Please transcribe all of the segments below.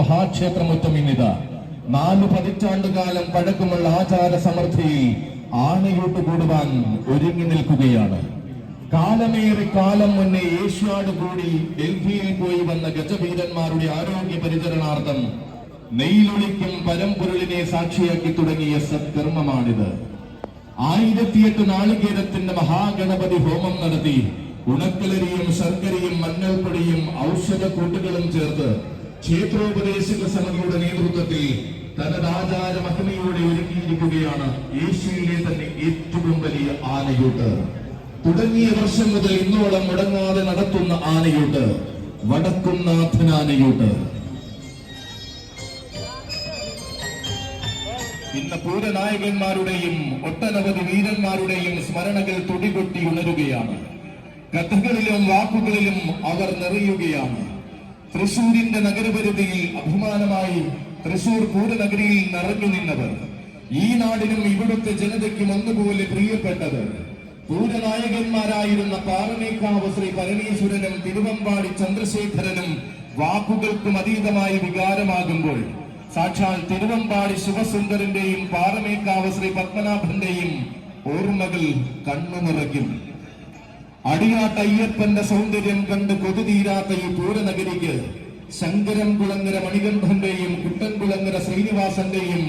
മഹാക്ഷേത്രമുറ്റം ഇന്നിതാ നാല് പതിറ്റാണ്ടുകാലം പഴക്കമുള്ള ആചാര സമൃദ്ധിയിൽ ആണയോട്ട് കൂടുവാൻ ഒരുങ്ങി നിൽക്കുകയാണ്. കാലമേറെ കാലം മുന്നേ ഏഷ്യാട് കൂടി ഡൽഹിയിൽ പോയി വന്ന ഗജവീരന്മാരുടെ ആരോഗ്യ പരിചരണാർത്ഥം നെയ്യിലൊളിക്കും പരമ്പൊരുളിനെ സാക്ഷിയാക്കി തുടങ്ങിയ സത്കർമ്മമാണിത്. ആയിരത്തിയെട്ട് നാളികേരത്തിന്റെ മഹാഗണപതി ഹോമം നടത്തി ഉണക്കലരിയും ശർക്കരയും മഞ്ഞൾപ്പൊടിയും ഔഷധ കൂട്ടുകളും ചേർത്ത് ക്ഷേത്രോപദേശക സമിതിയുടെ നേതൃത്വത്തിൽ തനതാചാര മഹിമയോടെ ഒരുക്കിയിരിക്കുകയാണ് ഏഷ്യയിലെ തന്നെ ഏറ്റവും വലിയ ആനയൂട്ട്. തുടങ്ങിയ വർഷം മുതൽ ഇന്നോളം മുടങ്ങാതെ നടത്തുന്ന ആനയൂട്ട് വടക്കുംനാഥൻ ആനയൂട്ട്. ഇന്ന് പൂരനായകന്മാരുടെയും ഒട്ടനവധി വീരന്മാരുടെയും സ്മരണകൾ തുടികൊട്ടി ഉണരുകയാണ്. കഥകളിലും വാക്കുകളിലും അവർ നിറയുകയാണ്. തൃശൂരിന്റെ നഗരപരിധിയിൽ അഭിമാനമായി തൃശൂർ പൂരനഗരിയിൽ നിറഞ്ഞു നിന്നവർ ഈ നാടിനും ഇവിടുത്തെ ജനതയ്ക്കും ഒന്നുപോലെ പ്രിയപ്പെട്ടത് പൂരനായകന്മാരായിരുന്ന പാറമേക്കാവ് ശ്രീ പരമേശ്വരനും തിരുവമ്പാടി ചന്ദ്രശേഖരനും വാക്കുകൾക്കും അതീതമായി വികാരമാകുമ്പോൾ സാക്ഷാൽ തിരുവമ്പാടി ശിവസുന്ദരന്റെയും പാറമേക്കാവ് ശ്രീ പത്മനാഭന്റെയും ഓർമ്മകൾ കണ്ണു നിറയ്ക്കും അടിയാട്ട് അയ്യപ്പന്റെ സൗന്ദര്യം കണ്ട് കൊതുതീരാത്ത ഈ പൂരനഗരിക്ക് ശങ്കരം കുളങ്ങര മണികണ്ഠന്റെയും കുട്ടൻകുളങ്ങര ശ്രീനിവാസന്റെയും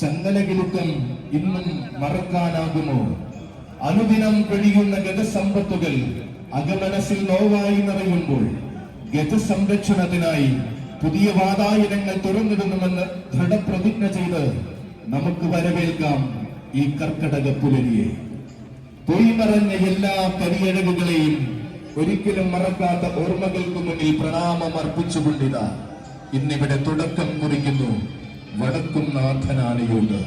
ചന്ദനകിലുക്കം ഇന്നും മറക്കാനാകുമോ? അനുദിനം കഴിയുന്ന ഗതസമ്പത്തുകൾ അകമനസിൽ നോവായി നിറയുമ്പോൾ ഗതസംരക്ഷണത്തിനായി പുതിയ വാതായനങ്ങൾ തുറന്നിടുന്നുമെന്ന് ദൃഢപ്രതിജ്ഞ ചെയ്ത് നമുക്ക് വരവേൽക്കാം ഈ കർക്കടക പുലരിയെ. പൊയ്മറഞ്ഞ എല്ലാ കരിയഴകുകളെയും ഒരിക്കലും മറക്കാത്ത ഓർമ്മകൾക്ക് മുന്നിൽ പ്രണാമം അർപ്പിച്ചുകൊണ്ടിതാ. ഇന്നിവിടെ തുടക്കം കുറിക്കുന്നു വടക്കും നാഥനാനയോട്